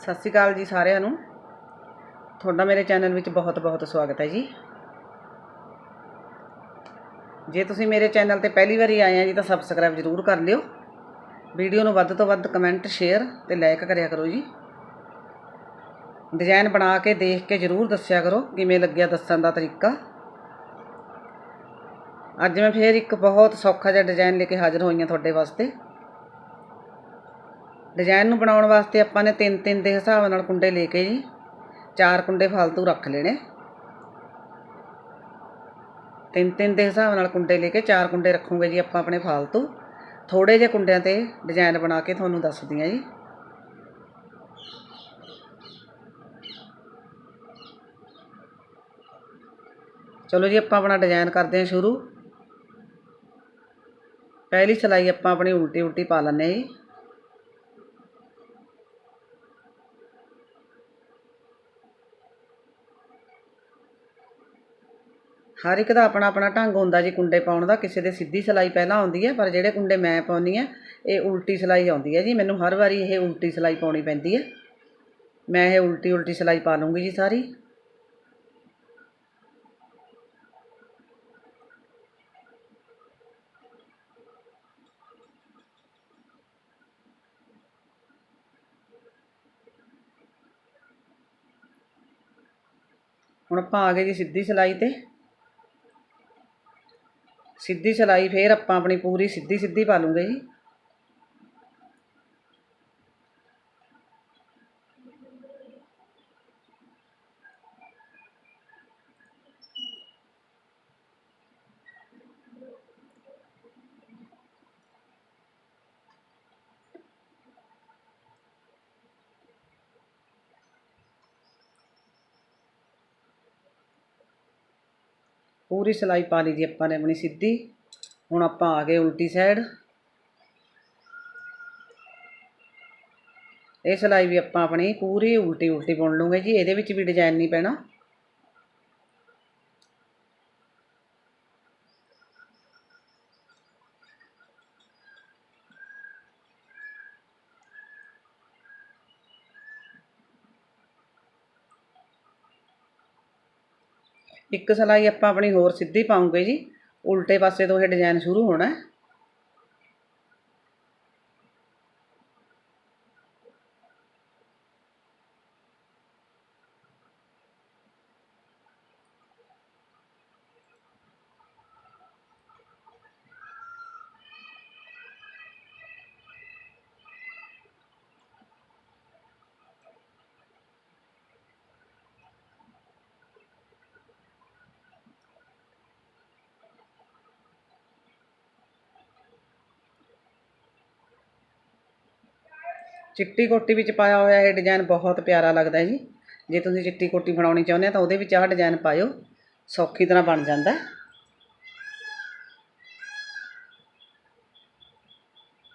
ਸਤਿ ਸ਼੍ਰੀ ਅਕਾਲ ਜੀ ਸਾਰਿਆਂ ਨੂੰ। ਤੁਹਾਡਾ ਮੇਰੇ ਚੈਨਲ ਵਿੱਚ ਬਹੁਤ ਬਹੁਤ ਸਵਾਗਤ ਹੈ ਜੀ। ਜੇ ਤੁਸੀਂ ਮੇਰੇ ਚੈਨਲ ਤੇ ਪਹਿਲੀ ਵਾਰੀ ਆਏ ਆ ਜੀ ਤਾਂ ਸਬਸਕ੍ਰਾਈਬ ਜ਼ਰੂਰ ਕਰ ਲਿਓ। ਵੀਡੀਓ ਨੂੰ ਵੱਧ ਤੋਂ ਵੱਧ ਕਮੈਂਟ ਸ਼ੇਅਰ ਤੇ ਲਾਈਕ ਕਰਿਆ ਕਰੋ ਜੀ। ਡਿਜ਼ਾਈਨ ਬਣਾ ਕੇ, ਦੇਖ ਕੇ ਜ਼ਰੂਰ ਦੱਸਿਆ ਕਰੋ ਕਿਵੇਂ ਲੱਗਿਆ ਦੱਸਣ ਦਾ ਤਰੀਕਾ। ਅੱਜ ਮੈਂ ਫੇਰ ਇੱਕ ਬਹੁਤ ਸੌਖਾ ਜਿਹਾ ਡਿਜ਼ਾਈਨ ਲੈ ਕੇ ਹਾਜ਼ਰ ਹੋਈ ਹਾਂ ਤੁਹਾਡੇ ਵਾਸਤੇ। ਡਿਜ਼ਾਈਨ ਨੂੰ ਬਣਾਉਣ ਵਾਸਤੇ ਆਪਾਂ ਨੇ ਤਿੰਨ ਤਿੰਨ ਦੇ ਹਿਸਾਬ ਨਾਲ ਕੁੰਡੇ ਲੈ ਕੇ ਜੀ। ਚਾਰ ਕੁੰਡੇ ਫालतू ਰੱਖ ਲੈਣੇ। ਤਿੰਨ ਤਿੰਨ ਦੇ ਹਿਸਾਬ ਨਾਲ ਕੁੰਡੇ ਲੈ ਕੇ ਚਾਰ ਕੁੰਡੇ ਰੱਖੂਗੇ ਜੀ ਆਪਾਂ ਆਪਣੇ ਫालतू ਥੋੜੇ ਜਿਹੇ ਕੁੰਡਿਆਂ ਤੇ ਡਿਜ਼ਾਈਨ ਬਣਾ ਕੇ ਤੁਹਾਨੂੰ ਦੱਸਦੀ ਆ ਜੀ। ਚਲੋ ਜੀ ਆਪਾਂ ਆਪਣਾ ਡਿਜ਼ਾਈਨ ਕਰਦੇ ਹਾਂ ਸ਼ੁਰੂ। ਪਹਿਲੀ ਸਲਾਈ ਆਪਾਂ ਆਪਣੀ ਉਲਟੀ ਉਲਟੀ ਪਾ ਲੈਂਦੇ ਹਾਂ ਜੀ। ਹਰ ਇੱਕ ਦਾ ਆਪਣਾ ਆਪਣਾ ਢੰਗ ਹੁੰਦਾ ਜੀ, ਕੁੰਡੇ ਪਾਉਣ ਦਾ। ਕਿਸੇ ਦੇ ਸਿੱਧੀ ਸਿਲਾਈ ਪਹਿਲਾਂ ਆਉਂਦੀ ਹੈ, ਪਰ ਜਿਹੜੇ ਕੁੰਡੇ ਮੈਂ ਪਾਉਂਦੀ ਆ ਇਹ ਉਲਟੀ ਸਿਲਾਈ ਆਉਂਦੀ ਹੈ ਜੀ। ਮੈਨੂੰ ਹਰ ਵਾਰੀ ਇਹ ਉਲਟੀ ਸਿਲਾਈ ਪਾਉਣੀ ਪੈਂਦੀ ਹੈ। ਮੈਂ ਇਹ ਉਲਟੀ ਉਲਟੀ ਸਿਲਾਈ ਪਾ ਲੂੰਗੀ ਜੀ ਸਾਰੀ। ਹੁਣ ਆਪਾਂ ਆ ਗਏ ਜੀ ਸਿੱਧੀ ਸਿਲਾਈ ਤੇ। ਸਿੱਧੀ ਸਿਲਾਈ ਫੇਰ ਆਪਾਂ ਆਪਣੀ ਪੂਰੀ ਸਿੱਧੀ ਸਿੱਧੀ ਪਾ ਲੂੰਗੇ ਜੀ। ਪੂਰੀ ਸਿਲਾਈ ਪਾ ਲਈ ਜੀ ਆਪਾਂ ਨੇ ਆਪਣੀ ਸਿੱਧੀ। ਹੁਣ ਆਪਾਂ ਆ ਗਏ ਉਲਟੀ ਸਾਈਡ ਇਹ ਸਿਲਾਈ ਵੀ ਆਪਾਂ ਆਪਣੀ ਪੂਰੀ ਉਲਟੀ ਉਲਟੀ ਬੁਣ ਲੂਗੇ ਜੀ, ਇਹਦੇ ਵਿੱਚ ਵੀ ਡਿਜ਼ਾਈਨ ਨਹੀਂ ਪੈਣਾ। ਇੱਕ ਸਿਲਾਈ ਆਪਾਂ ਆਪਣੀ ਹੋਰ ਸਿੱਧੀ ਪਾਉਂਗੇ ਜੀ। ਉਲਟੇ ਪਾਸੇ ਤੋਂ ਇਹ ਡਿਜ਼ਾਈਨ ਸ਼ੁਰੂ ਹੋਣਾ ਹੈ ਚਿੱਟੀ ਕੋਟੀ ਵਿੱਚ ਪਾਇਆ ਹੋਇਆ ਇਹ ਡਿਜ਼ਾਈਨ ਬਹੁਤ ਪਿਆਰਾ ਲੱਗਦਾ ਹੈ ਜੀ। ਜੇ ਤੁਸੀਂ ਚਿੱਟੀ ਕੋਟੀ ਬਣਾਉਣੀ ਚਾਹੁੰਦੇ ਆ ਤਾਂ ਉਹਦੇ ਵਿੱਚ ਆਹ ਡਿਜ਼ਾਈਨ ਪਾਇਓ। ਸੌਖੀ ਤਰ੍ਹਾਂ ਬਣ ਜਾਂਦਾ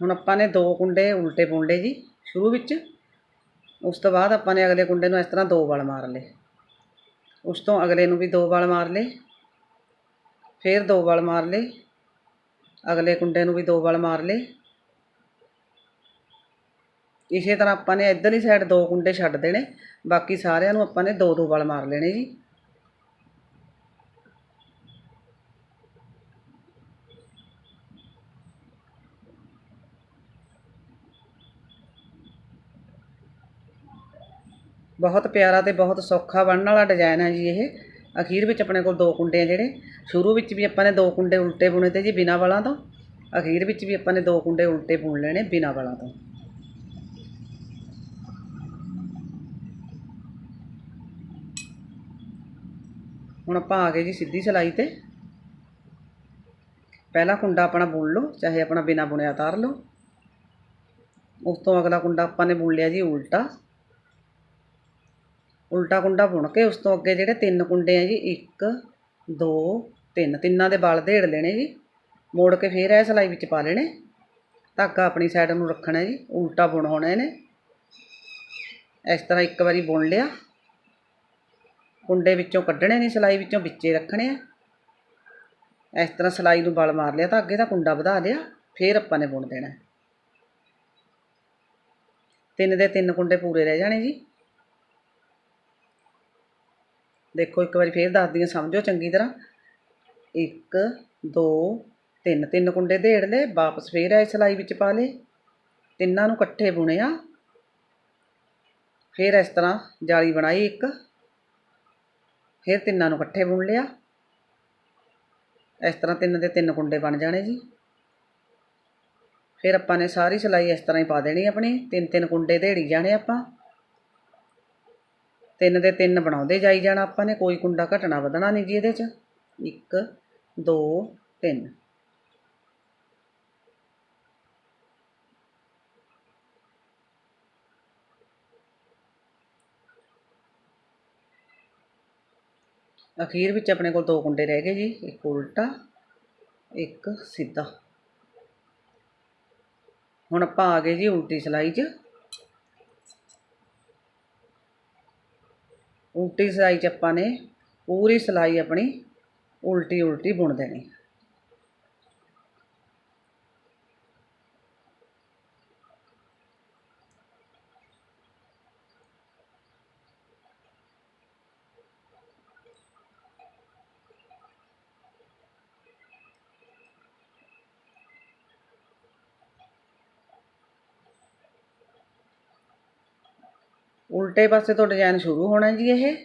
ਹੁਣ ਆਪਾਂ ਨੇ ਦੋ ਕੁੰਡੇ ਉਲਟੇ ਬੁਣ ਜੀ, ਸ਼ੁਰੂ ਵਿੱਚ। ਉਸ ਤੋਂ ਬਾਅਦ ਆਪਾਂ ਨੇ ਅਗਲੇ ਕੁੰਡੇ ਨੂੰ ਇਸ ਤਰ੍ਹਾਂ ਦੋ ਵਾਲ ਮਾਰ ਲਏ। ਉਸ ਤੋਂ ਅਗਲੇ ਨੂੰ ਵੀ ਦੋ ਵਾਲ ਮਾਰ ਲਏ। ਫਿਰ ਦੋ ਵਾਲ ਮਾਰ ਲਏ। ਅਗਲੇ ਕੁੰਡੇ ਨੂੰ ਵੀ ਦੋ ਵਾਲ ਮਾਰ ਲਏ। ਇਸੇ ਤਰ੍ਹਾਂ ਆਪਾਂ ਨੇ ਇੱਧਰਲੀ ਸਾਈਡ ਦੋ ਕੁੰਡੇ ਛੱਡ ਦੇਣੇ। ਬਾਕੀ ਸਾਰਿਆਂ ਨੂੰ ਆਪਾਂ ਨੇ ਦੋ ਦੋ ਵਲ ਮਾਰ ਲੈਣੇ ਜੀ। ਬਹੁਤ ਪਿਆਰਾ ਤੇ ਬਹੁਤ ਸੌਖਾ ਬਣਨ ਵਾਲਾ ਡਿਜ਼ਾਈਨ ਹੈ ਜੀ ਇਹ। ਅਖੀਰ ਵਿੱਚ ਆਪਣੇ ਕੋਲ ਦੋ ਕੁੰਡੇ ਆ ਜਿਹੜੇ। ਸ਼ੁਰੂ ਵਿੱਚ ਵੀ ਆਪਾਂ ਨੇ ਦੋ ਕੁੰਡੇ ਉਲਟੇ ਬੁਣੇ ਤੇ ਜੀ ਬਿਨਾਂ ਵਾਲਾਂ ਤੋਂ। ਅਖੀਰ ਵਿੱਚ ਵੀ ਆਪਾਂ ਨੇ ਦੋ ਕੁੰਡੇ ਉਲਟੇ ਬੁਣ ਲੈਣੇ ਬਿਨਾਂ ਵਾਲਾਂ ਤੋਂ। ਹੁਣ ਆਪਾਂ ਆ ਗਏ ਜੀ ਸਿੱਧੀ ਸਿਲਾਈ ਤੇ। ਪਹਿਲਾ ਕੁੰਡਾ ਆਪਣਾ ਬੁਣ ਲਓ, ਚਾਹੇ ਆਪਣਾ ਬਿਨਾ ਬੁਣਿਆ ਉਤਾਰ ਲਓ। ਉਸ ਤੋਂ ਅਗਲਾ ਕੁੰਡਾ ਆਪਾਂ ਨੇ ਬੁਣ ਲਿਆ ਜੀ ਉਲਟਾ। ਉਲਟਾ ਕੁੰਡਾ ਬੁਣ ਕੇ ਉਸ ਤੋਂ ਅੱਗੇ ਜਿਹੜੇ ਤਿੰਨ ਕੁੰਡੇ ਆ ਜੀ 1 2 3 ਤਿੰਨਾਂ ਦੇ ਵਾਲ ਢੇੜ ਲੈਣੇ ਜੀ। ਮੋੜ ਕੇ ਫੇਰ ਇਹ ਸਿਲਾਈ ਵਿੱਚ ਪਾ ਲੈਣੇ। ਧਾਗਾ ਆਪਣੀ ਸਾਈਡ ਨੂੰ ਰੱਖਣਾ ਜੀ, ਉਲਟਾ ਬੁਣ ਹੋਣਾ ਇਹਨੇ। ਇਸ ਤਰ੍ਹਾਂ ਇੱਕ ਵਾਰੀ ਬੁਣ ਲਿਆ। ਕੁੰਡੇ ਵਿੱਚੋਂ ਕੱਢਣੇ ਨਹੀਂ ਸਿਲਾਈ ਵਿੱਚੋਂ ਵਿੱਚੇ ਰੱਖਣੇ ਆ। ਇਸ ਤਰ੍ਹਾਂ ਸਿਲਾਈ ਨੂੰ ਬਲ ਮਾਰ ਲਿਆ ਤਾਂ ਅੱਗੇ ਦਾ ਕੁੰਡਾ ਵਧਾ ਲਿਆ, ਫੇਰ ਆਪਾਂ ਨੇ ਬੁਣ ਦੇਣਾ। ਤਿੰਨ ਦੇ ਤਿੰਨ ਕੁੰਡੇ ਪੂਰੇ ਰਹਿ ਜਾਣੇ ਜੀ। ਦੇਖੋ ਇੱਕ ਵਾਰੀ ਫੇਰ ਦੱਸਦੀ ਹਾਂ ਸਮਝੋ ਚੰਗੀ ਤਰ੍ਹਾਂ। ਇੱਕ, ਦੋ, ਤਿੰਨ ਤਿੰਨ ਕੁੰਡੇ ਦੇੜ ਲਏ, ਵਾਪਸ ਫੇਰ ਐ ਸਿਲਾਈ ਵਿੱਚ ਪਾ ਲਏ। ਤਿੰਨਾਂ ਨੂੰ ਇਕੱਠੇ ਬੁਣਿਆ। ਫਿਰ ਇਸ ਤਰ੍ਹਾਂ ਜਾਲੀ ਬਣਾਈ ਇੱਕ ਫਿਰ ਤਿੰਨਾਂ ਨੂੰ ਇਕੱਠੇ ਬੁਣ ਲਿਆ। ਇਸ ਤਰ੍ਹਾਂ ਤਿੰਨ ਦੇ ਤਿੰਨ ਕੁੰਡੇ ਬਣ ਜਾਣੇ ਜੀ। ਫਿਰ ਆਪਾਂ ਨੇ ਸਾਰੀ ਸਿਲਾਈ ਇਸ ਤਰ੍ਹਾਂ ਹੀ ਪਾ ਦੇਣੀ ਆਪਣੀ। ਤਿੰਨ ਤਿੰਨ ਕੁੰਡੇ ਦੇੜੀ ਜਾਣੇ ਆਪਾਂ। ਤਿੰਨ ਦੇ ਤਿੰਨ ਬਣਾਉਂਦੇ ਜਾਈ ਜਾਣਾ ਆਪਾਂ ਨੇ। ਕੋਈ ਕੁੰਡਾ ਘਟਣਾ ਵਧਣਾ ਨਹੀਂ ਜੀ ਇਹਦੇ 'ਚ। ਇੱਕ, ਦੋ, ਤਿੰਨ। ਅਖੀਰ ਵਿੱਚ ਆਪਣੇ ਕੋਲ ਦੋ ਕੁੰਡੇ ਰਹਿ ਗਏ ਜੀ, ਇੱਕ ਉਲਟਾ, ਇੱਕ ਸਿੱਧਾ। ਹੁਣ ਆਪਾਂ ਆ ਗਏ ਜੀ ਉਲਟੀ ਸਿਲਾਈ 'ਚ। ਉਲਟੀ ਸਿਲਾਈ 'ਚ ਆਪਾਂ ਨੇ ਪੂਰੀ ਸਿਲਾਈ ਆਪਣੀ ਉਲਟੀ ਉਲਟੀ ਬੁਣ ਦੇਣੀ। ਉਲਟੇ ਪਾਸੇ ਤੋਂ ਡਿਜ਼ਾਈਨ ਸ਼ੁਰੂ ਹੋਣਾ ਜੀ ਇਹ।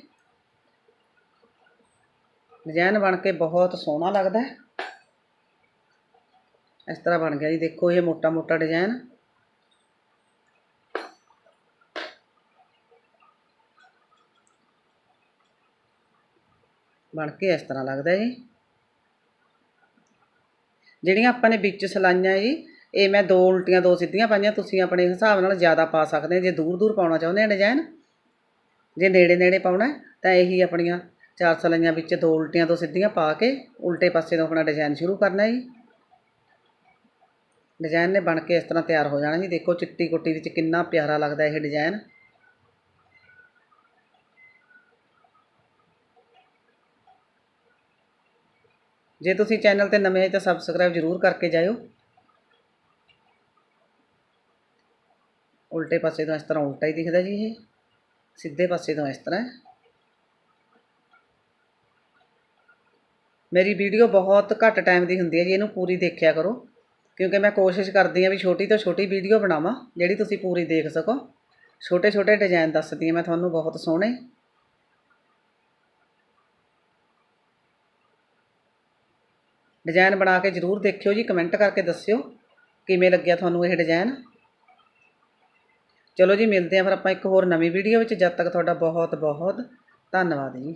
ਡਿਜ਼ਾਈਨ ਬਣ ਕੇ ਬਹੁਤ ਸੋਹਣਾ ਲੱਗਦਾ ਹੈ। ਇਸ ਤਰ੍ਹਾਂ ਬਣ ਗਿਆ ਜੀ, ਦੇਖੋ ਇਹ ਮੋਟਾ ਮੋਟਾ ਡਿਜ਼ਾਈਨ। ਬਣ ਕੇ ਇਸ ਤਰ੍ਹਾਂ ਲੱਗਦਾ ਜੀ। ਜਿਹੜੀਆਂ ਆਪਾਂ ਨੇ ਵਿੱਚ ਸਲਾਈਆਂ ਜੀ ਇਹ ਮੈਂ ਦੋ ਉਲਟੀਆਂ ਦੋ ਸਿੱਧੀਆਂ ਪਾਈਆਂ, ਤੁਸੀਂ ਆਪਣੇ ਹਿਸਾਬ ਨਾਲ ਜ਼ਿਆਦਾ ਪਾ ਸਕਦੇ ਜੇ ਦੂਰ ਦੂਰ ਪਾਉਣਾ ਚਾਹੁੰਦੇ ਆ ਡਿਜ਼ਾਈਨ ਜੇ ਨੇੜੇ ਨੇੜੇ ਪਾਉਣਾ ਤਾਂ ਇਹੀ ਆਪਣੀਆਂ ਚਾਰ ਸਲਾਈਆਂ ਵਿੱਚ ਦੋ ਉਲਟੀਆਂ ਦੋ ਸਿੱਧੀਆਂ ਪਾ ਕੇ ਉਲਟੇ ਪਾਸੇ ਤੋਂ ਆਪਣਾ ਡਿਜ਼ਾਈਨ ਸ਼ੁਰੂ ਕਰਨਾ ਜੀ। ਡਿਜ਼ਾਈਨ ਨੇ ਬਣ ਕੇ ਇਸ ਤਰ੍ਹਾਂ ਤਿਆਰ ਹੋ ਜਾਣਾ ਜੀ। ਦੇਖੋ ਚਿੱਟੀ ਕੁੱਟੀ ਵਿੱਚ ਕਿੰਨਾ ਪਿਆਰਾ ਲੱਗਦਾ ਇਹ ਡਿਜ਼ਾਈਨ ਜੇ ਤੁਸੀਂ ਚੈਨਲ ਤੇ ਨਵੇਂ ਹੋ ਤਾਂ ਸਬਸਕ੍ਰਾਈਬ ਜ਼ਰੂਰ ਕਰਕੇ ਜਾਇਓ। ਉਲਟੇ ਪਾਸੇ ਤੋਂ ਇਸ ਤਰ੍ਹਾਂ ਉਲਟਾ ਹੀ ਦਿਖਦਾ ਜੀ ਇਹ। ਸਿੱਧੇ ਪਾਸੇ ਤੋਂ ਇਸ ਤਰ੍ਹਾਂ। ਮੇਰੀ ਵੀਡੀਓ ਬਹੁਤ ਘੱਟ ਟਾਈਮ ਦੀ ਹੁੰਦੀ ਹੈ ਜੀ, ਇਹਨੂੰ ਪੂਰੀ ਦੇਖਿਆ ਕਰੋ। ਕਿਉਂਕਿ ਮੈਂ ਕੋਸ਼ਿਸ਼ ਕਰਦੀ ਹਾਂ ਵੀ ਛੋਟੀ ਤੋਂ ਛੋਟੀ ਵੀਡੀਓ ਬਣਾਵਾਂ, ਜਿਹੜੀ ਤੁਸੀਂ ਪੂਰੀ ਦੇਖ ਸਕੋ। ਛੋਟੇ ਛੋਟੇ ਡਿਜ਼ਾਈਨ ਦੱਸਦੀ ਹਾਂ ਮੈਂ ਤੁਹਾਨੂੰ ਬਹੁਤ ਸੋਹਣੇ। ਡਿਜ਼ਾਈਨ ਬਣਾ ਕੇ ਜ਼ਰੂਰ ਦੇਖਿਓ ਜੀ ਕਮੈਂਟ ਕਰਕੇ ਦੱਸਿਓ, ਕਿਵੇਂ ਲੱਗਿਆ ਤੁਹਾਨੂੰ ਇਹ ਡਿਜ਼ਾਈਨ ਚਲੋ ਜੀ, ਮਿਲਦੇ ਹਾਂ ਫਿਰ ਆਪਾਂ ਇੱਕ ਹੋਰ ਨਵੀਂ ਵੀਡੀਓ ਵਿੱਚ। ਜਦ ਤੱਕ ਤੁਹਾਡਾ ਬਹੁਤ ਬਹੁਤ ਧੰਨਵਾਦ ਜੀ।